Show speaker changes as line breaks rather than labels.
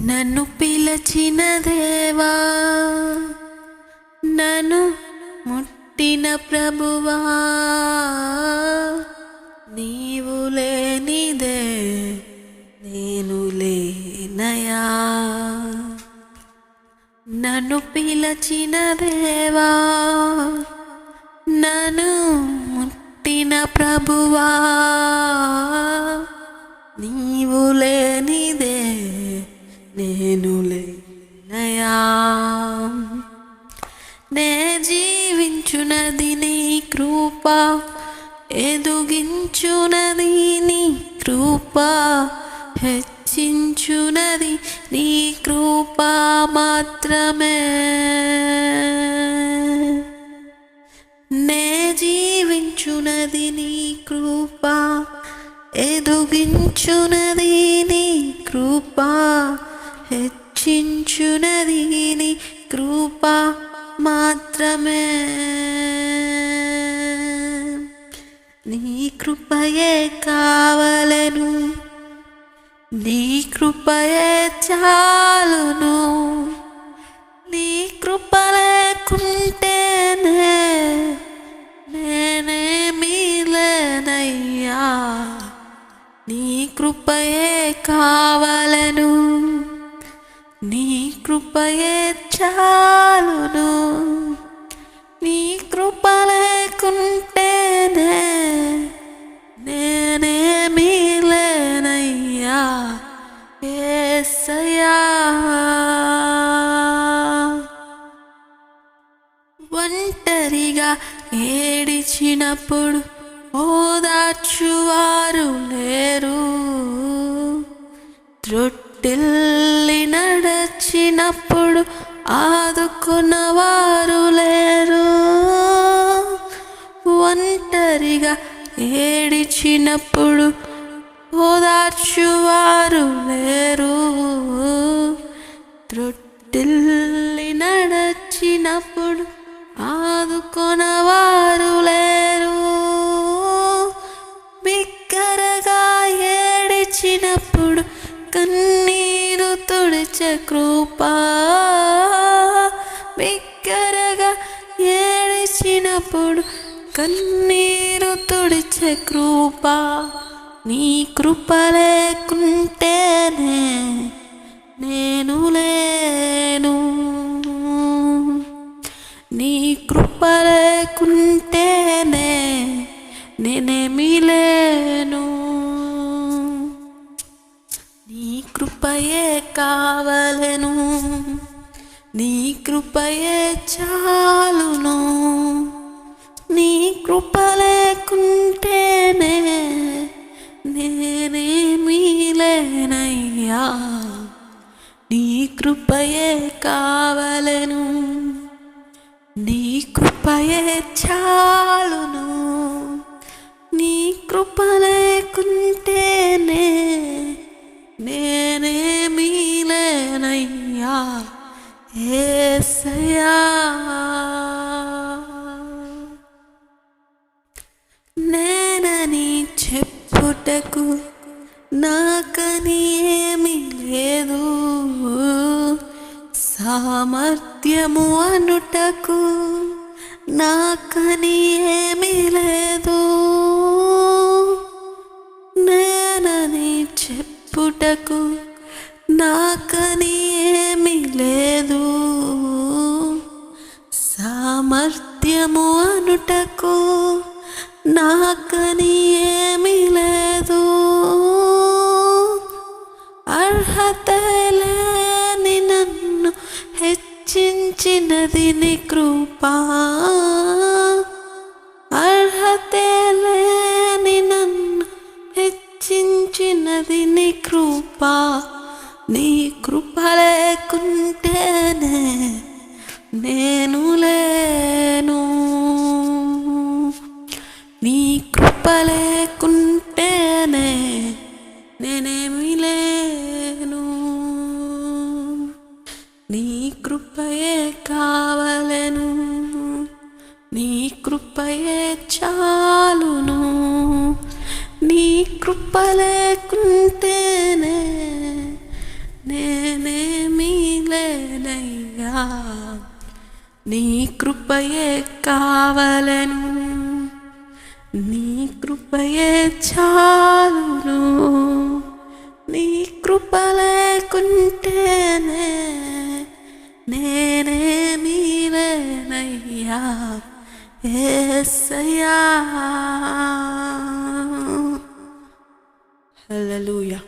నన్ను పిలచిన దేవా నన్ను ముట్టిన ప్రభువా నీవు లేనిదే నేను లేనయా? నన్ను పిలచిన దేవా నన్ను ముట్టిన ప్రభువా నీవు లేనిదే నేను లేనయా నే జీవించునది నీ కృప ఎదుగించునది నీ కృప హెచ్చించునది నీ కృప మాత్రమే. నే జీవించునది నీ కృప ఎదుగించునది నీ కృప హెచ్చించునది నీ కృప మాత్రమే. నీ కృపయే కావలను. నీ కృపయే చాలును. నీ కృప చాలును నీ కృప లేకుంటేనే నేనేమీ లేనయ్యా ఏసయ్యా. ఒంటరిగా ఏడిచినప్పుడు ఓదార్చువారు ఒంటరిగా ఏడిచినప్పుడు ఓదార్చువారు లేరు. త్రొట్టిల్లి నడచినప్పుడు ఆదుకొనవారు లేరు. బిక్కరగా ఏడిచినప్పుడు కన్నీరు తుడిచే కృపా. బిక్కరగా ఏడిచినప్పుడు కన్నీరు తుడిచే కృప నీ కృప లేకుంటేనే నేను లేను. నీ కృప లేకుంటేనే నేనేమి లేను. నీ కృపయే కావలను. నీ కృపయే చాలును. నీ కృప లేకుంటేనే నేనేమీ లేనయ్యా నీ కృపయే కావలను నీ కృపయే చాలును. నీ కృపలే చెప్పుటకు నాకని ఏమి లేదు. సామర్థ్యము అనుటకు నాకని ఏమీ లేదు. నేనని చెప్పుటకు నాకని ఏమీ లేదు. సామర్థ్యము అనుటకు నాకని ఏ హెచ్చించినది నీ కృపా అర్హతే లేని నన్ను హెచ్చించినది నీ కృపా. నీ కృప లేకుంటేనే నేను లేను. నీ కృప లేకుంటేనే నేనేమి లేను. నీ చాలును నీ కృప లేకుంటేనే నేనే ఏసయ్యా నీ కృపయే కావలను నీ కృపయే చాలును నీ కృప లేకుంటేనే నేనేమీ లేనయ్యా ఏసయ్యా హల్లెలూయా